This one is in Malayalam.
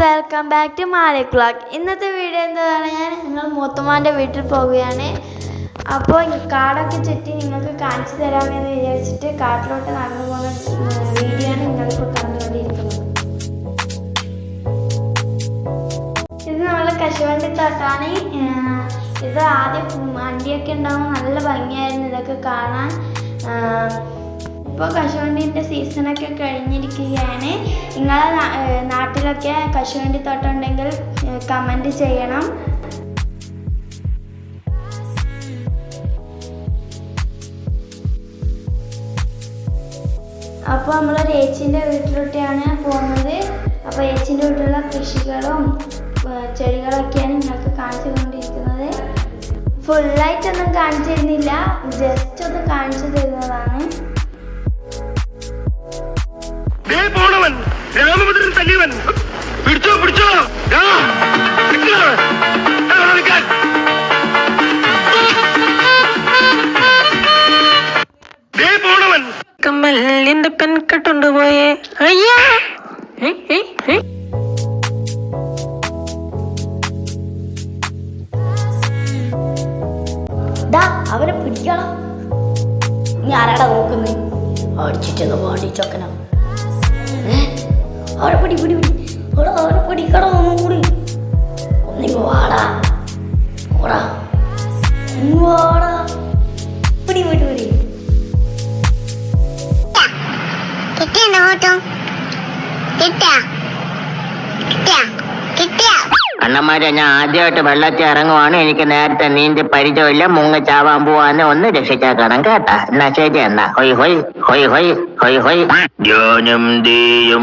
Welcome back to Mali clock ഇന്നത്തെ വീഡിയോ എന്താ പറഞ്ഞാൽ ഞങ്ങൾ മൂത്തമാന്റെ വീട്ടിൽ പോവുകയാണ്. അപ്പോൾ കാടൊക്കെ ചുറ്റി നിങ്ങൾക്ക് കാണിച്ചു തരാമെന്ന് വിചാരിച്ചിട്ട് കാട്ടിലോട്ട് നടന്നു പോകുന്ന വീഡിയോ ആണ് നിങ്ങളിപ്പോൾ കണ്ടുകൊണ്ടിരിക്കുന്നത്. ഇത് നമ്മളെ കശുവണ്ടി തോട്ടാണ്. ഇത് ആദ്യം വണ്ടിയൊക്കെ ഉണ്ടാവും. നല്ല ഭംഗിയായിരുന്നു ഇതൊക്കെ കാണാൻ. ഇപ്പോൾ കശുവണ്ടീന്റെ സീസണൊക്കെ കഴിഞ്ഞിരിക്കുകയാണ് നിങ്ങളെ നാട്ടിലൊക്കെ കശുവണ്ടി തോട്ടം ഉണ്ടെങ്കിൽ കമന്റ് ചെയ്യണം. അപ്പോൾ നമ്മൾ ഏച്ചിന്റെ വീട്ടിലോട്ടാണ് പോകുന്നത്. അപ്പോൾ ഏച്ചിന്റെ വീട്ടിലുള്ള കൃഷികളും ചെടികളൊക്കെയാണ് നിങ്ങൾക്ക് കാണിച്ചു കൊണ്ടിരിക്കുന്നത് ഫുള്ളായിട്ടൊന്നും കാണിച്ചു തരുന്നില്ല ജസ്റ്റ് ഒന്ന് കാണിച്ചു തരുന്നതാണ്. രാമഭദ്രൻ തല്ലിയവൻ. പിടിച്ചോ പിടിച്ചോ. കമ്മൽ എന്റെ പെൺകെട്ടുണ്ട് പോയേ. അയ്യാ. ഏ, ഏ, ഏ. അവനെ പിടിക്കണം. നീ ആരാടാ നോക്കുന്നത് അടിച്ചിട്ടൊന്ന് പാടി ചൊക്കന. അവരെ പിടി പിടി പിടി. അവിടെ അവരെ ഒന്നും കൂടി ഒന്നിങ്ങ് വാടാ. ഓടാ. വാടാ. പിടി പിടി പിടി. അണ്ണന്മാരെ ഞാൻ ആദ്യമായിട്ട് വെള്ളത്തിൽ ഇറങ്ങുവാണ്. എനിക്ക് നേരത്തെ നീന്തി പരിചയമില്ല. മുങ്ങ ചാവാൻ പോവാന്ന് ഒന്ന് രക്ഷിച്ചേക്കണം കേട്ടാ. എന്നാ ശരി എന്നാ. ഹൊയ് ഹൊയ് ഹൊയ് ഹൊയ് ഹൊയ് ഹൊയ്. ജോനും ദീയും